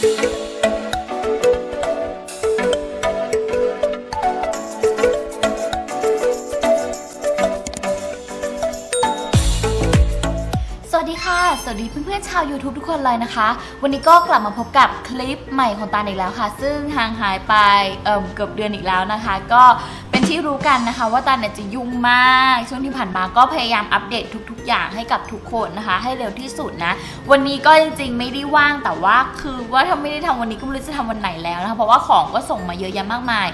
สวัสดีค่ะ สวัสดีเพื่อนๆชาว YouTube ทุกคนเลยนะคะ วันนี้ก็กลับมาพบกับคลิปใหม่ของตาลอีกแล้วค่ะ ซึ่งห่างหายไปเอ่มเกือบเดือนอีกแล้วนะคะ ก็เป็นที่รู้กันนะคะ ว่าตาลเนี่ยจะยุ่งมาก ช่วงที่ผ่านมาก็พยายามอัปเดตทุก อย่างให้กับทุกคนนะคะ ให้เร็วที่สุดนะ วันนี้ก็จริงๆไม่ได้ว่างแต่ว่าคือว่าถ้าไม่ได้ทำวันนี้ก็ไม่รู้จะทำวันไหนแล้วนะคะเพราะว่าของก็ส่งมาเยอะแยะมากมาย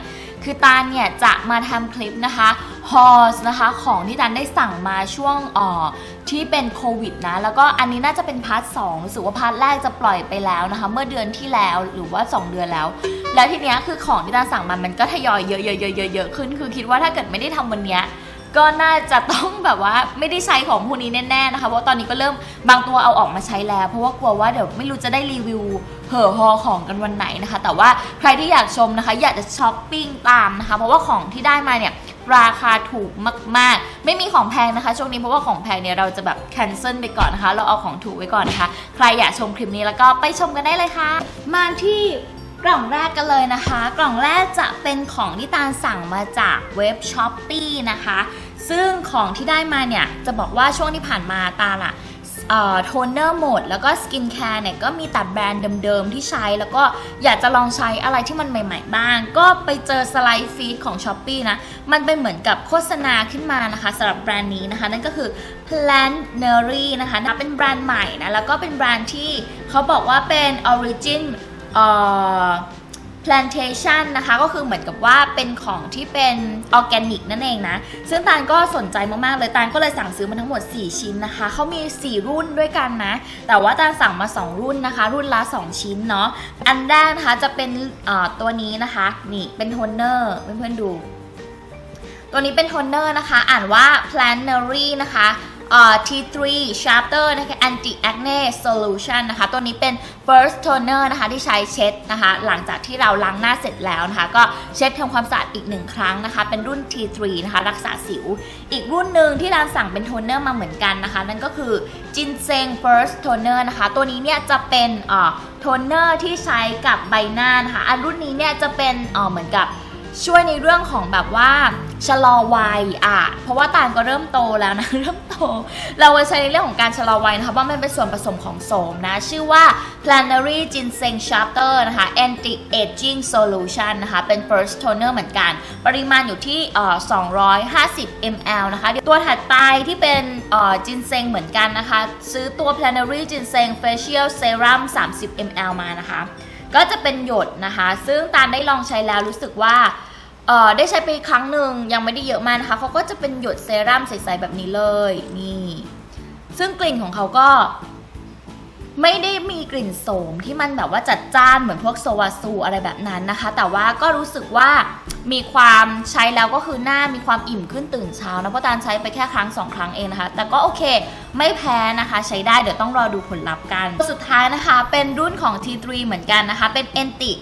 คือตาเนี่ยจะมาทำคลิปนะคะฮอสนะคะของที่ตาลได้สั่งมาช่วงอ่อที่เป็นโควิดนะแล้วก็อันนี้น่าจะเป็นพาร์ทสองรู้สึกว่าพาร์ทแรกจะปล่อยไปแล้วนะคะ เมื่อเดือนที่แล้วหรือว่า 2 เดือนแล้ว แล้วทีเนี้ยคือของที่ตาสั่งมามันก็ทยอยเยอะๆๆๆเยอะขึ้น คือคิดว่าถ้าเกิดไม่ได้ทำวันเนี้ย ก็น่าจะต้องแบบว่าไม่ได้ใช้ของพวกนี้แน่ๆนะคะเพราะตอนนี้ก็เริ่มบางตัวเอาออกมาใช้แล้ว เพราะว่ากลัวว่าเดี๋ยวไม่รู้จะได้รีวิวเห่อฮอของกันวันไหนนะคะ แต่ว่าใครที่อยากชมนะคะ อยากจะช้อปปิ้งตามนะคะ เพราะว่าของที่ได้มาเนี่ยราคาถูกมากๆ ไม่มีของแพงนะคะ ช่วงนี้เพราะว่าของแพงเนี่ยเราจะแบบแคนเซิลไปก่อนนะคะ เราเอาของถูกไว้ก่อนนะคะ ใครอยากชมคลิปนี้แล้วก็ไปชมกันได้เลยค่ะ มาที่ กล่องแรกกันเลยนะคะ กล่องแรกจะเป็นของที่ตาลสั่งมาจากเว็บ s h อ p e e นะคะ ซึ่งของที่ได้มาเนี่ย จะบอกว่าช่วงที่ผ่านมาตาลอะโทนเนอร์หมด แล้วก็สกินแคร์เนี่ยก็มีตัดแบรนด์เดิมๆที่ใช้แล้วก็อยากจะลองใช้อะไรที่มันใหม่ๆบ้าง ก็ไปเจอสไลด์ฟีดของ s h อ p e e นะ มันเป็นเหมือนกับโฆษณาขึ้นมานะคะสำหรับแบรนด์นี้นะคะ นั่นก็คือ Plannery นะคะนะเป็นแบรนด์ใหม่นะ แล้วก็เป็นแบรนด์ที่เขาบอกว่าเป็น Origin เอ่อ plantation นะคะ ก็คือเหมือนกับว่าเป็นของที่เป็นออร์แกนิกนั่นเองนะ ซึ่งตาลก็สนใจมากๆเลยตาลก็เลยสั่งซื้อมาทั้งหมด 4 ชิ้นนะคะ เขามี 4 รุ่นด้วยกันนะ แต่ว่าตาลสั่งมา 2 รุ่นนะคะ รุ่นละ 2 ชิ้นเนาะ อันแรกนะคะจะเป็นตัวนี้นะคะ นี่เป็นโทนเนอร์เพื่อนๆดู ตัวนี้เป็นโทนเนอร์นะคะ อ่านว่า Plannery นะคะ T3 Chapter นะคะ Anti Acne Solution นะคะ ตัวนี้เป็น first toner นะคะที่ใช้เช็ดนะคะ หลังจากที่เราล้างหน้าเสร็จแล้วนะคะ ก็เช็ดทำความสะอาดอีกหนึ่งครั้งนะคะ เป็นรุ่น T3 นะคะ รักษาสิว อีกรุ่นหนึ่งที่ร้านสั่งเป็นโทนเนอร์มาเหมือนกันนะคะ นั่นก็คือ Ginseng First Toner นะคะ ตัวนี้เนี่ยจะเป็นอ่อโทนเนอร์ที่ใช้กับใบหน้านะคะ อันรุ่นนี้เนี่ยจะเป็นอ่อเหมือนกับ ช่วยในเรื่องของแบบว่าชะลอวัยอะ เพราะว่าตาลก็เริ่มโตแล้วนะ เริ่มโต เราจะใช้ในเรื่องของการชะลอวัยนะคะว่ามันเป็นส่วนผสมของโสมนะ ชื่อว่า Planary Ginseng Chapter นะคะ Anti Aging Solution นะคะ เป็น first toner เหมือนกัน ปริมาณอยู่ที่เอ่อ250 ml นะคะตัวถัดไปที่เป็นเอ่อ ginseng เหมือนกันนะคะ ซื้อตัว Planary Ginseng Facial Serum 30 ml มานะคะ ก็จะเป็นหยดนะคะ ซึ่งตาลได้ลองใช้แล้วรู้สึกว่า เอ่อได้ใช้ไปครั้งหนึ่งยังไม่ได้เยอะมากนะคะเขาก็จะเป็นหยดเซรั่มใสๆแบบนี้เลยนี่ ซึ่งกลิ่นของเขาก็ไม่ได้มีกลิ่นโสมที่มันแบบว่าจัดจ้านเหมือนพวกโซวาซูอะไรแบบนั้นนะคะ แต่ว่าก็รู้สึกว่ามีความใช้แล้วก็คือหน้ามีความอิ่มขึ้นตื่นเช้านะเพราะตาลใช้ไปแค่ครั้งสองครั้งเองนะคะ แต่ก็โอเค ไม่แพ้นะคะ ใช้ได้เดี๋ยวต้องรอดูผลลัพธ์กัน สุดท้ายนะคะเป็นรุ่นของ T3 เหมือนกันนะคะ เป็น Anti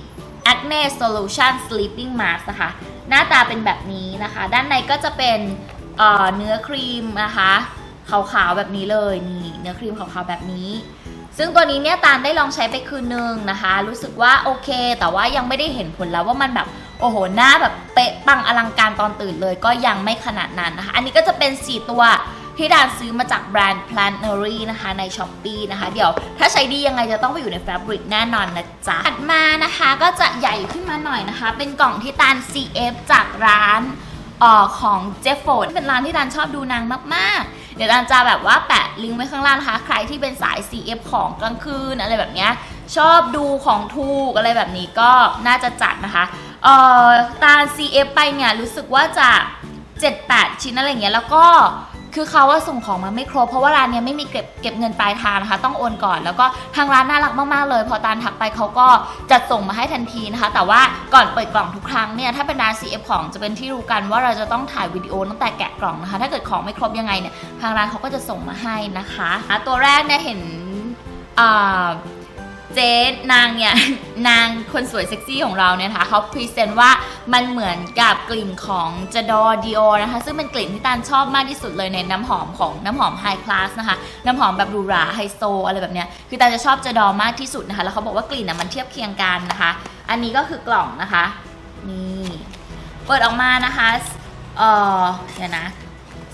Acne Solution Sleeping Mask นะคะ หน้าตาเป็นแบบนี้นะคะ ด้านในก็จะเป็นเเนื้อครีมนะคะขาวๆแบบนี้เลยนี่เนื้อครีมขาวๆแบบนี้ ซึ่งตัวนี้เนี่ยตาลได้ลองใช้ไปคืนนึงนะคะ รู้สึกว่าโอเค แต่ว่ายังไม่ได้เห็นผลแล้วว่ามันแบบโอ้โหหน้าแบบเป๊ะปังอลังการตอนตื่นเลยก็ยังไม่ขนาดนั้นนะคะ อันนี้ก็จะเป็น 4 ตัว ที่ดานซื้อมาจากแบรนด์ Plannery นะคะใน s h อ p e e นะคะ เดี๋ยวถ้าใช้ดียังไงจะต้องไปอยู่ใน Fabric แน่นอนนะจ๊ะถัดมานะคะก็จะใหญ่ขึ้นมาหน่อยนะคะ เป็นกล่องที่ตาล CF จากร้านออของเจฟโฟนเป็นร้านที่ตาลชอบดูนางมากๆ เดี๋ยวตาลจะแบบว่าแปะลิงก์ไว้ข้างล่างนะคะ ใครที่เป็นสาย CF ของกลางคืนอะไรแบบเนี้ยชอบดูของถูกอะไรแบบนี้ก็น่าจะจัดนะคะเอ่อตาล CF ไปเนี่ยรู้สึกว่าจะ 7-8 ชิ้นอะไรเงี้ยแล้วก็ คือเขาว่าส่งของมาไม่ครบเพราะว่าร้านเนี้ยไม่มีเก็บเก็บเงินปลายทางนะคะ ต้องโอนก่อน แล้วก็ทางร้านน่ารักมากๆเลย พอตาลทักไปเขาก็จัดส่งมาให้ทันทีนะคะ แต่ว่าก่อนเปิดกล่องทุกครั้งเนี่ยถ้าเป็นร้าน CF ของจะเป็นที่รู้กันว่าเราจะต้องถ่ายวิดีโอตั้งแต่แกะกล่องนะคะ ถ้าเกิดของไม่ครบยังไงเนี่ยทางร้านเขาก็จะส่งมาให้นะคะอะตัวแรกเนี่ยเห็นอ่า เจ๊นางเนี่ย นางคนสวยเซ็กซี่ของเราเนี่ยนะคะเขาพรีเซนต์ว่ามันเหมือนกับกลิ่นของจดอดิโอนะคะ ซึ่งเป็นกลิ่นที่ตานชอบมากที่สุดเลยในน้ำหอมของน้ำหอมไฮคลาสนะคะ น้ำหอมแบบหรูหราไฮโซอะไรแบบเนี้ยคือตานจะชอบจดอมากที่สุดนะคะ แล้วเขาบอกว่ากลิ่นอะมันเทียบเคียงกันนะคะ อันนี้ก็คือกล่องนะคะนี่เปิดออกมานะคะเออเดี๋ยวนะ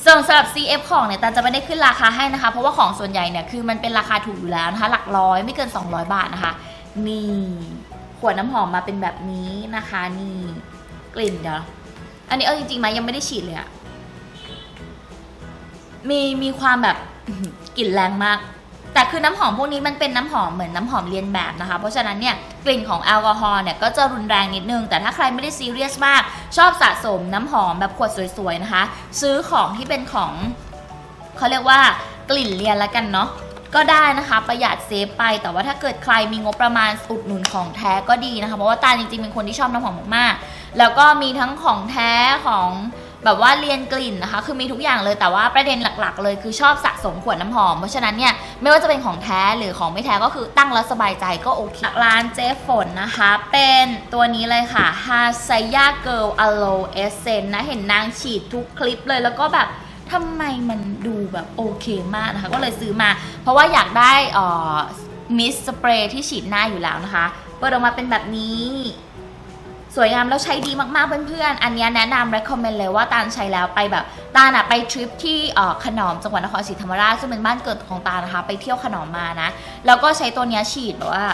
ส่วนสำหรับ CF ของเนี่ยตาจะไม่ได้ขึ้นราคาให้นะคะ เพราะว่าของส่วนใหญ่เนี่ยคือมันเป็นราคาถูกอยู่แล้วนะคะ หลักร้อยไม่เกิน 200 บาทนะคะ นี่ขวดน้ำหอมมาเป็นแบบนี้นะคะ นี่กลิ่นเดี๋ยวอันนี้เอาจริงๆไหมยังไม่ได้ฉีดเลยอะมีมีความแบบกลิ่นแรงมาก แต่คือน้ำหอมพวกนี้มันเป็นน้ำหอมเหมือนน้ำหอมเลียนแบบนะคะ เพราะฉะนั้นเนี่ยกลิ่นของแอลกอฮอล์เนี่ยก็จะรุนแรงนิดนึง แต่ถ้าใครไม่ได้ซีเรียสมาก ชอบสะสมน้ำหอมแบบขวดสวยๆนะคะ ซื้อของที่เป็นของเขาเรียกว่ากลิ่นเลียนละกันเนาะก็ได้นะคะ ประหยัดเซฟไป แต่ว่าถ้าเกิดใครมีงบประมาณอุดหนุนของแท้ก็ดีนะคะ เพราะว่าตาจริงๆเป็นคนที่ชอบน้ำหอมมากๆแล้วก็มีทั้งของแท้ของ แบบว่าเรียนกลิ่นนะคะ คือมีทุกอย่างเลยแต่ว่าประเด็นหลักๆ เลยคือชอบสะสมขวดน้ำหอม เพราะฉะนั้นเนี่ยไม่ว่าจะเป็นของแท้หรือของไม่แท้ก็คือตั้งแล้วสบายใจก็โอเคร้านเจ๊ฝนนะคะ เป็นตัวนี้เลยค่ะ h a s a y a Girl Aloe Essence นะเห็นนางฉีดทุกคลิปเลยแล้วก็แบบทำไมมันดูแบบโอเคมากนะคะ ก็เลยซื้อมา เพราะว่าอยากได้อ่อมิสสเปรย์ที่ฉีดหน้าอยู่แล้วนะคะ เปิดออกมาเป็นแบบนี้ สวยงามแล้วใช้ดีมากๆเพื่อนๆ อันนี้แนะนำ recommend เลยว่าตาลใช้แล้วไปแบบตาลอะไปทริปที่ออขนอมจังหวัดนครศรีธรรมราชซึ่งเป็นบ้านเกิดของตาลนะคะ ไปเที่ยวขนอมมานะ แล้วก็ใช้ตัวนี้ฉีดแบบว่า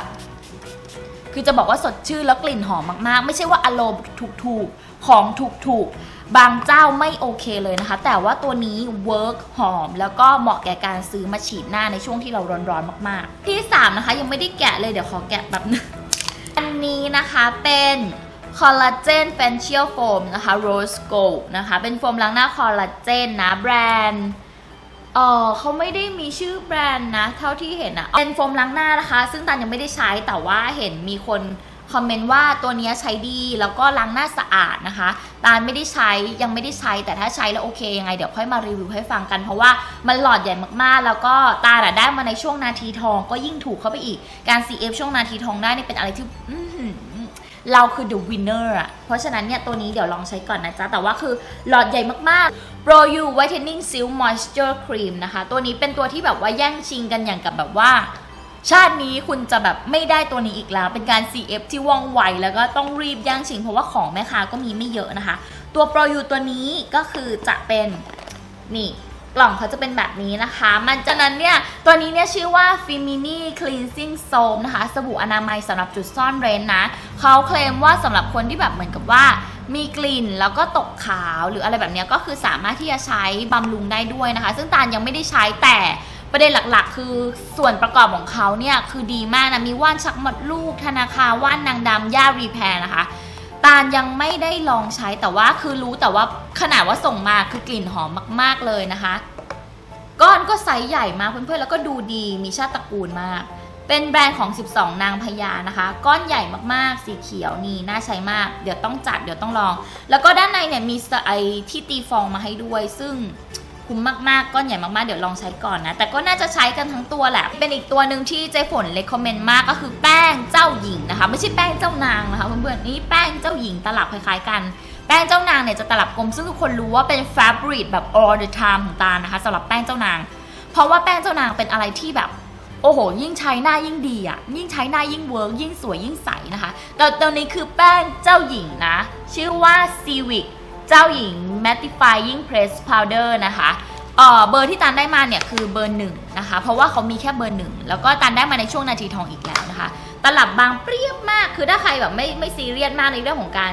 คือจะบอกว่าสดชื่นแล้วกลิ่นหอมมากๆ ไม่ใช่ว่าอารมณ์ถูกๆ ของถูกๆ บางเจ้าไม่โอเคเลยนะคะ แต่ว่าตัวนี้เวิร์กหอม แล้วก็เหมาะแก่การซื้อมาฉีดหน้าในช่วงที่เราร้อนๆมากๆ ที่สามนะคะยังไม่ได้แกะเลยเดี๋ยวขอแกะแบบนึงอันนี้นะคะเป็น คอลลาเจน facial foam นะคะ rose gold นะคะ เป็นโฟมล้างหน้าคอลลาเจนนะ แบรนด์เออเขาไม่ได้มีชื่อแบรนด์นะ เท่าที่เห็นอะเป็นโฟมล้างหน้านะคะ ซึ่งตันยังไม่ได้ใช้แต่ว่าเห็นมีคนคอมเมนต์ว่าตัวนี้ใช้ดีแล้วก็ล้างหน้าสะอาดนะคะ ตาลไม่ได้ใช้ยังไม่ได้ใช้แต่ถ้าใช้แล้วโอเคยังไงเดี๋ยวค่อยมารีวิวให้ฟังกันเพราะว่ามันหลอดใหญ่มากๆ แล้วก็ตาลอะได้มาในช่วงนาทีทอง ก็ยิ่งถูกเข้าไปอีกการ CF ช่วงนาทีทองได้นี่เป็นอะไรที่ เราคือ the winner อะเพราะฉะนั้นเนี่ย ตัวนี้เดี๋ยวลองใช้ก่อนนะจ๊ะ แต่ว่าคือหลอดใหญ่มากๆ Pro U Whitening Silk Moisture Cream นะคะ ตัวนี้เป็นตัวที่แบบว่าแย่งชิงกันอย่างกับแบบว่า ชาตินี้คุณจะแบบไม่ได้ตัวนี้อีกแล้ว เป็นการ CF ที่ว่องไว แล้วก็ต้องรีบแย่งชิง เพราะว่าของแม่ค้าก็มีไม่เยอะนะคะ ตัว Pro U ตัวนี้ก็คือจะเป็นนี่ กล่องเขาจะเป็นแบบนี้นะคะ มันจากนั้นเนี่ย ตัวนี้เนี่ยชื่อว่า Femini Cleansing Soap นะคะ สบู่อนามัยสำหรับจุดซ่อนเร้นนะ เขาเคลมว่าสำหรับคนที่แบบเหมือนกับว่ามีกลิ่นแล้วก็ตกขาวหรืออะไรแบบนี้ก็คือสามารถที่จะใช้บำรุงได้ด้วยนะคะ ซึ่งตาลยังไม่ได้ใช้แต่ประเด็นหลักๆ คือส่วนประกอบของเขาเนี่ยคือดีมากนะมีว่านชักมดลูกธนาคาว่านนางดำย่ารีแพรนะคะ ตาลยังไม่ได้ลองใช้แต่ว่าคือรู้แต่ว่าขนาดว่าส่งมาคือกลิ่นหอมมาก ๆเลยนะคะ ก้อนก็ไซส์ใหญ่มากเพื่อนๆแล้วก็ดูดีมีชาติตระกูลมาก เป็นแบรนด์ของ 12 นางพญานะคะ ก้อนใหญ่มากๆ สีเขียวนี่น่าใช้มาก เดี๋ยวต้องจัดเดี๋ยวต้องลอง แล้วก็ด้านในเนี่ยมีไอที่ตีฟองมาให้ด้วย ซึ่ง คุ้มมากๆ ก้อนใหญ่มากๆ เดี๋ยวลองใช้ก่อนนะ แต่ก็น่าจะใช้กันทั้งตัวแหละ เป็นอีกตัวหนึ่งที่เจ๊ฝนเลคคอมเมนต์มากก็คือแป้งเจ้าหญิงนะคะ ไม่ใช่แป้งเจ้านางนะคะเพื่อนๆนี่แป้งเจ้าหญิงตลับคล้ายๆกันแป้งเจ้านางเนี่ยจะตลับกลมซึ่งทุกคนรู้ว่าเป็น fabric แบบ all the time ของตานะคะสำหรับแป้งเจ้านาง เพราะว่าแป้งเจ้านางเป็นอะไรที่แบบโอ้โห ยิ่งใช้หน้ายิ่งดีอะยิ่งใช้หน้ายิ่งเวิร์กยิ่งสวยยิ่งใสนะคะแต่ตัวนี้คือแป้งเจ้าหญิงนะ ชื่อว่า Civic เจ้าหญิง Mattifying Press Powder นะคะเเบอร์ที่ตันได้มาเนี่ยคือเบอร์หนึ่งนะคะ เพราะว่าเขามีแค่เบอร์หนึ่งแล้วก็ตันได้มาในช่วงนาทีทองอีกแล้วนะคะ ตลับบางเปรี้ยบมาก คือถ้าใครแบบไม่ไม่ซีเรียสมากในเรื่องของการ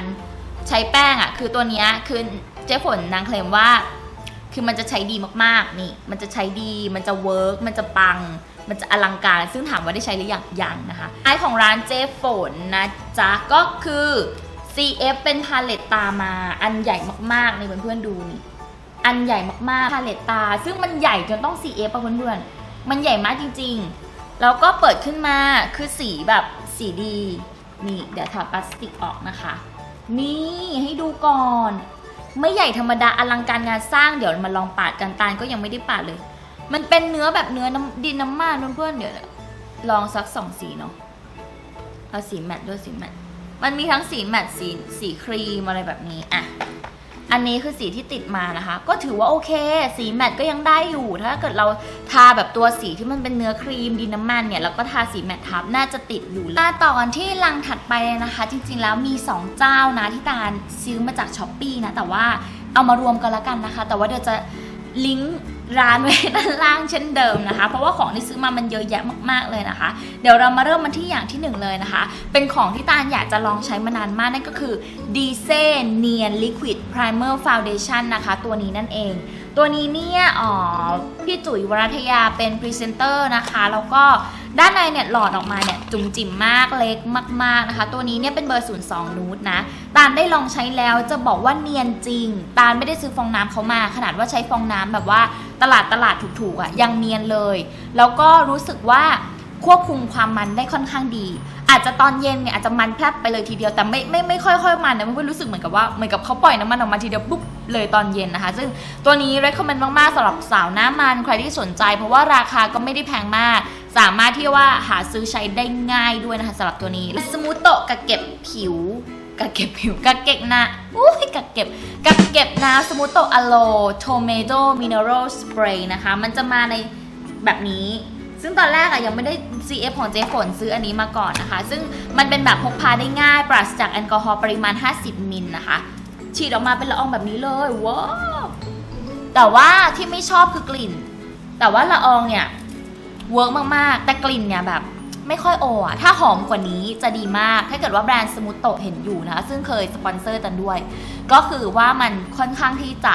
ใช้แป้งอะคือตัวนี้คือเจ๊ฝนนางเคลมว่า คือมันจะใช้ดีมากๆนี่ มันจะใช้ดี มันจะเวิร์กมันจะปัง มันจะอลังการ ซึ่งถามว่าได้ใช้หรือยังยังนะคะไอของร้านเจ๊ฝนนะจ๊ะก็คือ CF เป็นพาเลตตามา อันใหญ่มากๆนี่เพื่อนๆดูนี่ อันใหญ่มากๆพาเลตตา ซึ่งมันใหญ่จนต้อง CF ป่ะเพื่อนๆ มันใหญ่มากจริงๆ แล้วก็เปิดขึ้นมาคือสีแบบสีดี นี่ เดี๋ยวถอดพลาสติกออกนะคะ นี่ให้ดูก่อน ไม่ใหญ่ธรรมดาอลังการงานสร้างเดี๋ยวมาลองปาดกันตาลก็ยังไม่ได้ปาดเลย มันเป็นเนื้อแบบเนื้อน้ำดินน้ำมันเพื่อนๆเดี๋ยวลองสักสองสีเนาะเอาสีแมตต์ด้วยสีแมตต์ มันมีทั้งสีแมตต์สีสีครีมอะไรแบบนี้อะอันนี้คือสีที่ติดมานะคะ ก็ถือว่าโอเค สีแมตต์ก็ยังได้อยู่ ถ้าเกิดเราทาแบบตัวสีที่มันเป็นเนื้อครีมดินน้ำมันเนี่ยแล้วก็ทาสีแมตต์ทับน่าจะติดอยู่มาต่อกันที่ลังถัดไปเลยนะคะ จริงๆแล้วมี 2 เจ้านะที่ตาลซื้อมาจากช้อปปีนะแต่ว่าเอามารวมกันแล้วกันนะคะ แต่ว่าเดี๋ยวจะลิงก์ ร้านไว้ด้านล่างเช่นเดิมนะคะ เพราะว่าของที่ซื้อมามันเยอะแยะมากๆเลยนะคะ เดี๋ยวเรามาเริ่มมาที่อย่างที่หนึ่งเลยนะคะ เป็นของที่ตาลอยากจะลองใช้มานานมากนั่นก็คือ d c n e a n Liquid Primer Foundation นะคะ ตัวนี้นั่นเอง ตัวนี้เนี่ยอ๋อพี่จุ๋ยวรัทยาเป็นพรีเซนเตอร์นะคะแล้วก็ด้านในเนี่ยหลอดออกมาเนี่ยจุ๋มจิ๋มมากเล็กมาก ๆนะคะ ตัวนี้เนี่ยเป็นเบอร์ 02 นูตนะ ตาลได้ลองใช้แล้วจะบอกว่าเนียนจริง ตาลไม่ได้ซื้อฟองน้ำเขามา ขนาดว่าใช้ฟองน้ำแบบว่า ตลาดตลาดถูกๆอะ่ะยังเนียนเลย แล้วก็รู้สึกว่าควบคุมความมันได้ค่อนข้างดี อาจจะตอนเย็นเนี่ยอาจจะมันแพรบไปเลยทีเดียวแต่ไม่ไม่ไม่ค่อยๆมันนะมันรู้สึกเหมือนกับว่าเหมือนกับเขาปล่อยน้ำมันออกมาทีเดียวปุ๊บเลยตอนเย็นนะคะ ซึ่งตัวนี้ recommend มากๆสำหรับสาวหน้ามันใครที่สนใจ เพราะว่าราคาก็ไม่ได้แพงมาก สามารถที่ว่าหาซื้อใช้ได้ง่ายด้วยนะคะสำหรับตัวนี้สมูทโตะกะเก็บผิว กะเก็บผิวกะเก็บหน้าอุ้ยกะเก็บกะเก็บน้ำสมูทโตอะโลโทเมโตมินเนอรัลสเปรย์นะคะ มันจะมาในแบบนี้ ซึ่งตอนแรกอะยังไม่ได้ CF ของเจ๊ฝนซื้ออันนี้มาก่อนนะคะ ซึ่งมันเป็นแบบพกพาได้ง่าย ปราศจากแอลกอฮอล์ปริมาณ 50 มิลนะคะ ฉีดออกมาเป็นละอองแบบนี้เลยว้าวแต่ว่าที่ไม่ชอบคือกลิ่น แต่ว่าละอองเนี่ยเวิร์กมากๆ แต่กลิ่นเนี่ยแบบ ไม่ค่อยโออะถ้าหอมกว่านี้จะดีมาก ถ้าเกิดว่าแบรนด์สมูทโตเห็นอยู่นะคะ ซึ่งเคยสปอนเซอร์กันด้วย ก็คือว่ามันค่อนข้างที่จะ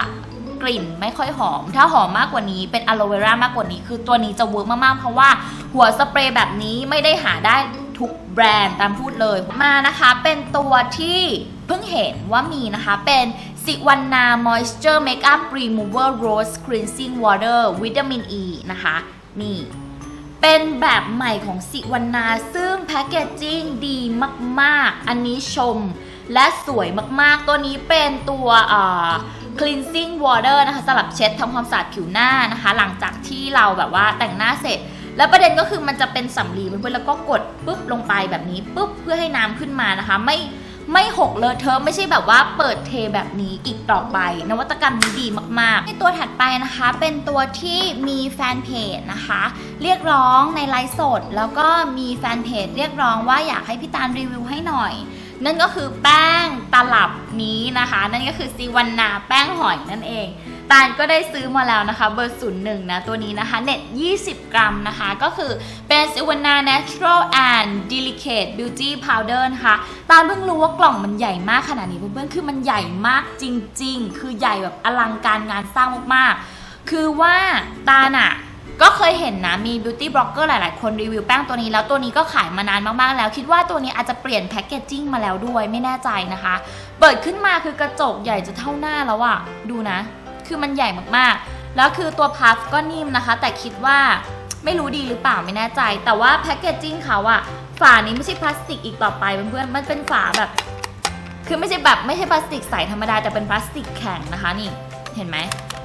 กลิ่นไม่ค่อยหอม ถ้าหอมมากกว่านี้เป็นอะโลเวรามากกว่านี้ คือตัวนี้จะเวิร์กมากๆ เพราะว่าหัวสเปรย์แบบนี้ไม่ได้หาได้ทุกแบรนด์ตามพูดเลยมานะคะ เป็นตัวที่เพิ่งเห็นว่ามีนะคะ เป็นสิวันนา Moisture Makeup Remover Rose Cleansing Water Vitamin E นะคะ นี่ เป็นแบบใหม่ของสิวันนา ซึ่งแพคเกจจิ้งดีมากๆ อันนี้ชมและสวยมากๆ ตัวนี้เป็นตัว cleansing water นะคะสำหรับเช็ดทำความสะอาดผิวหน้านะคะ หลังจากที่เราแบบว่าแต่งหน้าเสร็จ แล้วประเด็นก็คือมันจะเป็นสำลีเพื่อนๆแล้วก็กดปุ๊บลงไปแบบนี้ปุ๊บเพื่อให้น้ำขึ้นมานะคะ ไม่ ไม่หกเลอะเทอะไม่ใช่แบบว่าเปิดเทแบบนี้อีกต่อไป นวัตกรรมนี้ดีมากๆในตัวถัดไปนะคะเป็นตัวที่มีแฟนเพจนะคะ เรียกร้องในไลฟ์สด แล้วก็มีแฟนเพจเรียกร้องว่าอยากให้พี่ตาลรีวิวให้หน่อยนั่นก็คือแป้งตลับนี้นะคะ นั่นก็คือซีวันนาแป้งหอยนั่นเอง ตาลก็ได้ซื้อมาแล้วนะคะ เบอร์ 01 นะ ตัวนี้นะคะ เน็ต 20 กรัมนะคะ ก็คือเป็นซิวานา natural and delicate beauty powder นะคะตาลเพิ่งรู้ว่ากล่องมันใหญ่มากขนาดนี้เพื่อนๆคือมันใหญ่มากจริง ๆ คือใหญ่แบบอลังการงานสร้างมากๆ คือว่าตาลอะก็เคยเห็นนะ มี beauty blogger หลาย ๆ คนรีวิวแป้งตัวนี้แล้วตัวนี้ก็ขายมานานมาก ๆ แล้ว คิดว่าตัวนี้อาจจะเปลี่ยนแพคเกจจิ้งมาแล้วด้วยไม่แน่ใจนะคะ เปิดขึ้นมาคือกระจกใหญ่จะเท่าหน้าแล้วอะดูนะ คือมันใหญ่มากๆ แล้วคือตัวพัฟก็นิ่มนะคะ แต่คิดว่าไม่รู้ดีหรือเปล่าไม่แน่ใจ แต่ว่าแพคเกจจิ้งเขาอะฝานี้ไม่ใช่พลาสติกอีกต่อไปเพื่อนๆมันเป็นฝาแบบ คือไม่ใช่แบบไม่ใช่พลาสติกใสธรรมดาแต่เป็นพลาสติกแข็งนะคะนี่เห็นไหม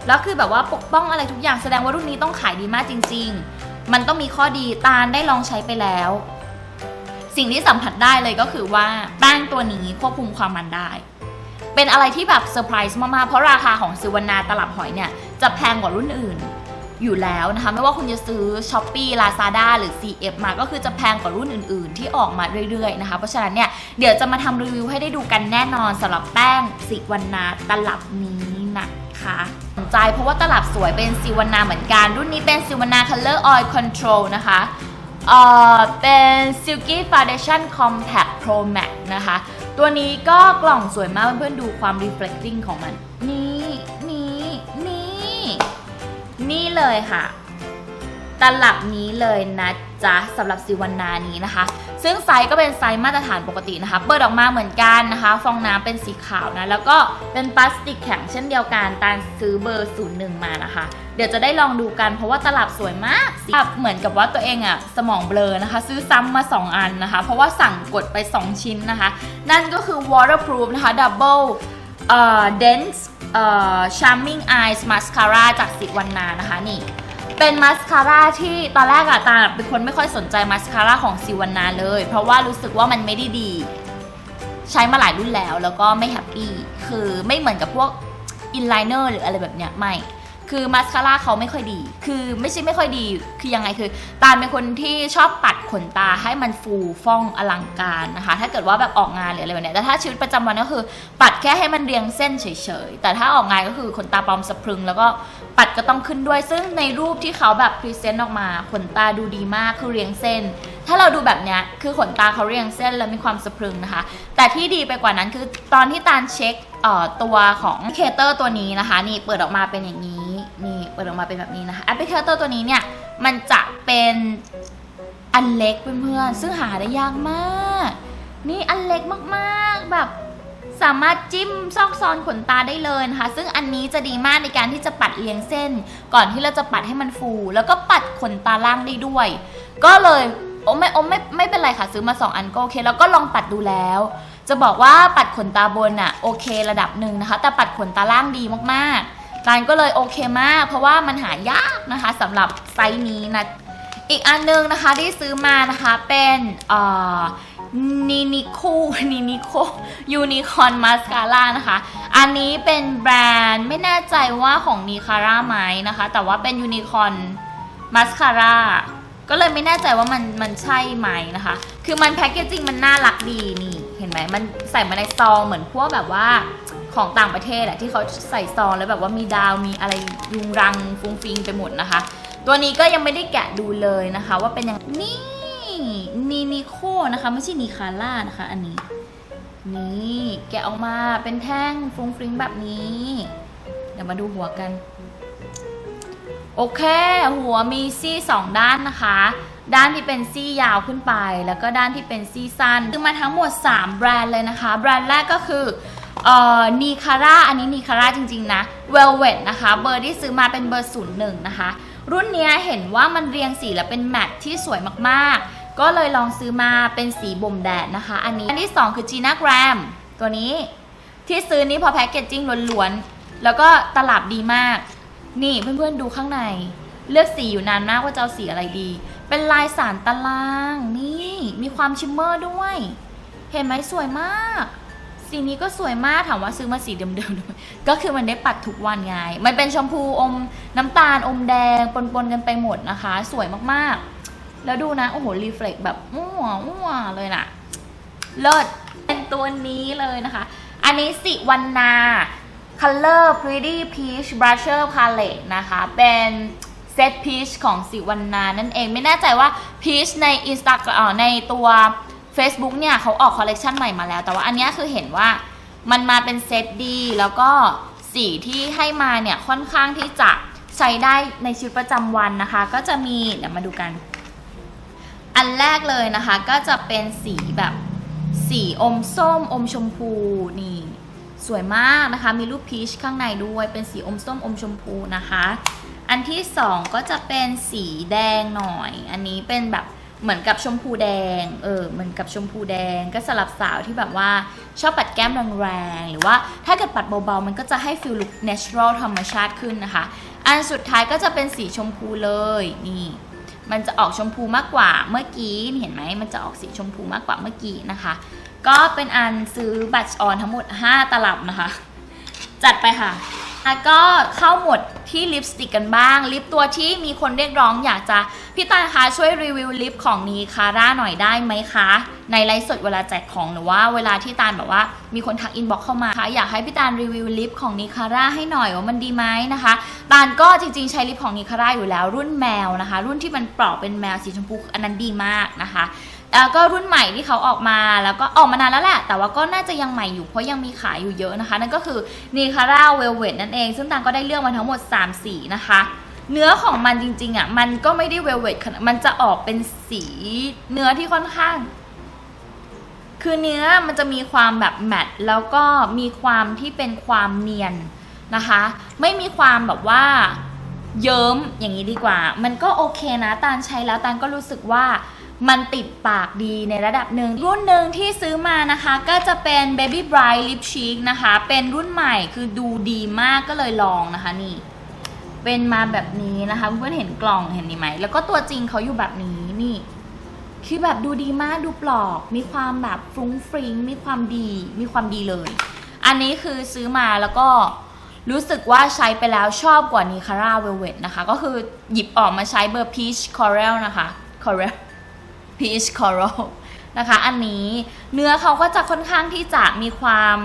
แล้วคือแบบว่าปกป้องอะไรทุกอย่างแสดงว่ารุ่นนี้ต้องขายดีมากจริง ๆ มันต้องมีข้อดีตาลได้ลองใช้ไปแล้ว สิ่งที่สัมผัสได้เลยก็คือว่าแป้งตัวนี้ควบคุมความมันได้ เป็นอะไรที่แบบเซอร์ไพรส์มากๆ เพราะราคาของซิวานาตลับหอยเนี่ย จะแพงกว่ารุ่นอื่นอยู่แล้วนะคะ ไม่ว่าคุณจะซื้อ s h อ p e e Lazada หรือ CF มาก็คือจะแพงกว่ารุ่นอื่นๆ ที่ออกมาเรื่อยๆนะคะ เพราะฉะนั้นเนี่ย เดี๋ยวจะมาทำรีวิวให้ได้ดูกันแน่นอนสำหรับแป้งสิวานาตลับนี้นะคะสนใจเพราะว่าตลับสวยเป็นซิวานาเหมือนกัน รุ่นนี้เป็นซิวานา Color Oil Control นะคะเอ่อเป็น Silky Foundation Compact Pro Max นะคะ ตัวนี้ก็กล่องสวยมากเพื่อนๆดูความ reflecting ของมัน นี่นี่นี่นี่เลยค่ะ ตลับนี้เลยนะจ๊ะสำหรับซิวันนานี้นะคะ ซึ่งไซส์ก็เป็นไซส์มาตรฐานปกตินะคะ เปิดออกมาเหมือนกันนะคะ ฟองน้ำเป็นสีขาวนะ แล้วก็เป็นพลาสติกแข็งเช่นเดียวกันตานซื้อเบอร์ 01 มานะคะ เดี๋ยวจะได้ลองดูกันเพราะว่าตลับสวยมากสีเหมือนกับว่าตัวเองอะสมองเบลอนะคะ ซื้อซ้ำมา 2 อันนะคะ เพราะว่าสั่งกดไป 2 ชิ้นนะคะ นั่นก็คือ waterproof นะคะ double เอ่อ dense เอ่อ charming eyes mascara จากสิวันนานะคะนี่เป็นมาสคาร่าที่ตอนแรกอะตาเป็นคนไม่ค่อยสนใจมาสคาร่าของซิวันนาเลย เพราะว่ารู้สึกว่ามันไม่ได้ดี ใช้มาหลายรุ่นแล้วแล้วก็ไม่แฮปปี้คือไม่เหมือนกับพวกอินไลเนอร์หรืออะไรแบบเนี้ยไม่ คือมาสคาร่าเขาไม่ค่อยดี คือไม่ใช่ไม่ค่อยดี คือยังไงคือ ตาลเป็นคนที่ชอบปัดขนตาให้มันฟูฟ่องอลังการนะคะ ถ้าเกิดว่าแบบออกงานหรืออะไรแบบเนี้ยแต่ถ้าชีวิตประจำวันก็คือ ปัดแค่ให้มันเรียงเส้นเฉยๆ แต่ถ้าออกงานก็คือขนตาปลอมสะพรึง แล้วก็ปัดก็ต้องขึ้นด้วย ซึ่งในรูปที่เขาแบบพรีเซนต์ออกมา ขนตาดูดีมาก คือเรียงเส้น ถ้าเราดูแบบเนี้ย คือขนตาเขาเรียงเส้นแล้วมีความสะพรึงนะคะ แต่ที่ดีไปกว่านั้นคือตอนที่ตาลเช็คตัวของเคเตอร์ตัวนี้นะคะ นี่เปิดออกมาเป็นอย่างนี้ เปิดออกมาเป็นแบบนี้นะคะแอปพลิเคเตอร์ตัวนี้เนี่ย มันจะเป็นอันเล็กเพื่อนๆ ซึ่งหาได้ยากมาก นี่อันเล็กมากๆแบบสามารถจิ้มซอกซอนขนตาได้เลยนะคะ ซึ่งอันนี้จะดีมากในการที่จะปัดเรียงเส้น ก่อนที่เราจะปัดให้มันฟู แล้วก็ปัดขนตาล่างได้ด้วย ก็เลยโอ้ไม่โอ้ไม่ไม่เป็นไรค่ะซื้อมา 2 อันก็โอเค แล้วก็ลองปัดดูแล้ว จะบอกว่าปัดขนตาบนอะโอเคระดับหนึ่งนะคะ แต่ปัดขนตาล่างดีมากๆ ตานก็เลยโอเคมาก เพราะว่ามันหายากนะคะสำหรับไซส์นี้นะ อีกอันหนึงนะคะที่ซื้อมานะคะเป็นเอ่อนินิคูนินิโคยูนิคอนมาสคาร่านะคะ อันนี้เป็นแบรนด์ไม่แน่ใจว่าของนิคาร่าไหมนะคะ แต่ว่าเป็นยูนิคอนมาสคาร่าก็เลยไม่แน่ใจว่ามันมันใช่ไหมนะคะ คือมันแพคเกจจิ้งมันน่ารักดีนี่ เห็นไหมมันใส่มาในซองเหมือนพวกแบบว่า ของต่างประเทศอะที่เขาใส่ซองแล้วแบบว่ามีดาวมีอะไรยุงรังฟุ้งฟิงไปหมดนะคะ ตัวนี้ก็ยังไม่ได้แกะดูเลยนะคะ ว่าเป็นยังนี่นีนิโคนะคะ ไม่ใช่นีคาร่านะคะ อันนี้ นี่แกะออกมาเป็นแท่งฟุ้งฟิงแบบนี้ เดี๋ยวมาดูหัวกัน โอเค หัวมีซี่สองด้านนะคะด้านที่เป็นซี่ยาวขึ้นไป แล้วก็ด้านที่เป็นซี่สั้นซื้อมาทั้งหมด 3 แบรนด์เลยนะคะ แบรนด์แรกก็คือ เอ่อนีคาร่าอันนี้นีคาร่าจริงๆนะ Velvet นะคะเบอร์ที่ซื้อมาเป็นเบอร์01นย์หนึ่งนะคะ รุ่นนี้เห็นว่ามันเรียงสีแล้วเป็นแมทที่สวยมากๆ ก็เลยลองซื้อมาเป็นสีบ่มแดดนะคะ อันนี้อันที่ 2 คือ Gina Gram ตัวนี้ที่ซื้อนี้พอแพ็กเกจจิ้งล้วนๆ แล้วก็ตลับดีมาก นี่เพื่อนๆดูข้างใน เลือกสีอยู่นานมากว่าจะเอาสีอะไรดี เป็นลายสารตารางนี่มีความชิมเมอร์ด้วย เห็นไหมสวยมาก สีนี้ก็สวยมากถามว่าซื้อมาสีเดิมๆก็คือมันได้ปัดทุกวันไง มันเป็นชมพูอมน้ำตาลอมแดงปนๆกันไปหมดนะคะ สวยมากๆ แล้วดูนะ โอ้โหรีเฟล็กแบบอ้วอ้วเลยนะเลิศเป็นตัวนี้เลยนะคะ อันนี้สิวันนา Color Pretty Peach Brusher Palette นะคะ เป็นเซต Peach ของสิวันนานั่นเองไม่แน่ใจว่า Peach ใน Instagram เอ่อในตัว Facebook เนี่ยเขาออกคอลเลกชันใหม่มาแล้ว แต่ว่าอันนี้คือเห็นว่ามันมาเป็นเซตดี แล้วก็สีที่ให้มาเนี่ยค่อนข้างที่จะใช้ได้ในชีวิตประจำวันนะคะ ก็จะมีเดี๋ยวมาดูกัน อันแรกเลยนะคะ ก็จะเป็นสีแบบสีอมส้มอมชมพูนี่สวยมากนะคะ มีรูปพีชข้างในด้วยเป็นสีอมส้มอมชมพูนะคะ อันที่สองก็จะเป็นสีแดงหน่อย อันนี้เป็นแบบ เหมือนกับชมพูแดง เออ เหมือนกับชมพูแดง ก็สลับสาวที่แบบว่าชอบปัดแก้มแรงๆ หรือว่าถ้าเกิดปัดเบาๆ มันก็จะให้ฟิลลุค natural ธรรมชาติขึ้นนะคะ อันสุดท้ายก็จะเป็นสีชมพูเลย นี่ มันจะออกชมพูมากกว่าเมื่อกี้ เห็นไหม มันจะออกสีชมพูมากกว่าเมื่อกี้นะคะ ก็เป็นอันซื้อบัตรออนทั้งหมด 5 ตลับนะคะ จัดไปค่ะ แล้วก็เข้าหมดที่ลิปสติกกันบ้าง ลิปตัวที่มีคนเรียกร้องอยากจะ พี่ตาลคะช่วยรีวิวลิปของนีคาร่าหน่อยได้ไหมคะ ในไลฟ์สดเวลาแจกของหรือว่าเวลาที่ตาลแบบว่ามีคนทักอินบ็อกเข้ามาคะอยากให้พี่ตาลรีวิวลิปของนีคาร่าให้หน่อยว่ามันดีไหมนะคะ ตาลก็จริงๆใช้ลิปของนีคาร่าอยู่แล้วรุ่นแมวนะคะ รุ่นที่มันเปราะเป็นแมวสีชมพูอันนั้นดีมากนะคะ แล้วก็รุ่นใหม่ที่เขาออกมาแล้วก็ออกมานานแล้วแหละ แต่ว่าก็น่าจะยังใหม่อยู่เพราะยังมีขายอยู่เยอะนะคะ นั่นก็คือ n i c a r a Velvet นั่นเอง ซึ่งตางก็ได้เลือกมาทั้งหมด 3 สีนะคะ เนื้อของมันจริงๆอะมันก็ไม่ได้ velvet ขนาดมันจะออกเป็นสีเนื้อที่ค่อนข้าง คือเนื้อมันจะมีความแบบแมตต์แล้วก็มีความที่เป็นความเนียนนะคะ ไม่มีความแบบว่าเยิ้มอย่างนี้ดีกว่า มันก็โอเคนะตาลใช้แล้วตาลก็รู้สึกว่า มันติดปากดีในระดับหนึ่ง รุ่นหนึ่งที่ซื้อมานะคะ ก็จะเป็น Baby Bright Lip Cheek นะคะ เป็นรุ่นใหม่คือดูดีมากก็เลยลองนะคะนี่ เป็นมาแบบนี้นะคะเพื่อนเห็นกล่องเห็นนี่ไหม แล้วก็ตัวจริงเขาอยู่แบบนี้นี่คือแบบดูดีมากดูปลอก มีความแบบฟรุ้งฟริ้งมีความดีมีความดีเลย อันนี้คือซื้อมาแล้วก็รู้สึกว่าใช้ไปแล้วชอบกว่านีคาร่าเวลเวตนะคะ ก็คือหยิบออกมาใช้เบอร์ peach coral นะคะ coral peach coral นะคะ อันนี้เนื้อเขาก็จะค่อนข้างที่จะมีความ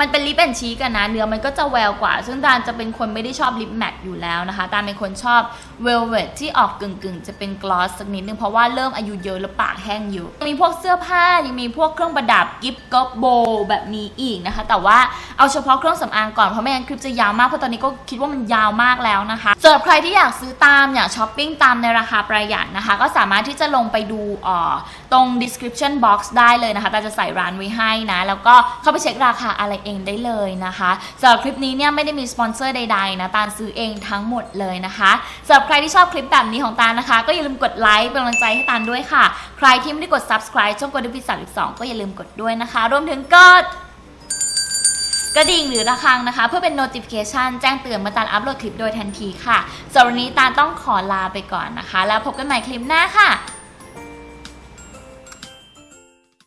มันเป็นลิปแอนชีกันนะ เนื้อมันก็จะแววกว่า ซึ่งตานจะเป็นคนไม่ได้ชอบลิปแมทอยู่แล้วนะคะตานเป็นคนชอบเวลเวทที่ออกกึ่งๆ จะเป็นกลอสสักนิดนึง เพราะว่าเริ่มอายุเยอะแล้วปากแห้งอยู่มีพวกเสื้อผ้ายังมีพวกเครื่องประดับกิฟต์ก็โบแบบนี้อีกนะคะ แต่ว่าเอาเฉพาะเครื่องสำอางก่อน เพราะไม่งั้นคลิปจะยาวมาก เพราะตอนนี้ก็คิดว่ามันยาวมากแล้วนะคะสำหรับใครที่อยากซื้อตามอยากช้อปปิ้งตามในราคาประหยัดนะคะ ก็สามารถที่จะลงไปดูอ่อตรง description box ได้เลยนะคะตาจะใส่ร้านไว้ให้นะ แล้วก็เข้าไปเช็คราคาอะไรเองได้เลยนะคะสำหรับคลิปนี้เนี่ยไม่ได้มีสปอนเซอร์ใดๆนะตาซื้อเองทั้งหมดเลยนะคะสำหรับใครที่ชอบคลิปแบบนี้ของตาลนะคะ ก็อย่าลืมกดไลค์เป็นกำลังใจให้ตาลด้วยค่ะ ใครที่ไม่ได้กด subscribe ช่องกดดิฟิสามสองก็อย่าลืมกดด้วยนะคะ รวมถึงกดกระดิ่งหรือระฆังนะคะ เพื่อเป็น notification แจ้งเตือนเมื่อตาลอัพโหลดคลิปโดยทันทีค่ะสำหรับวันนี้ตาลต้องขอลาไปก่อนนะคะ แล้วพบกันใหม่คลิปหน้าค่ะ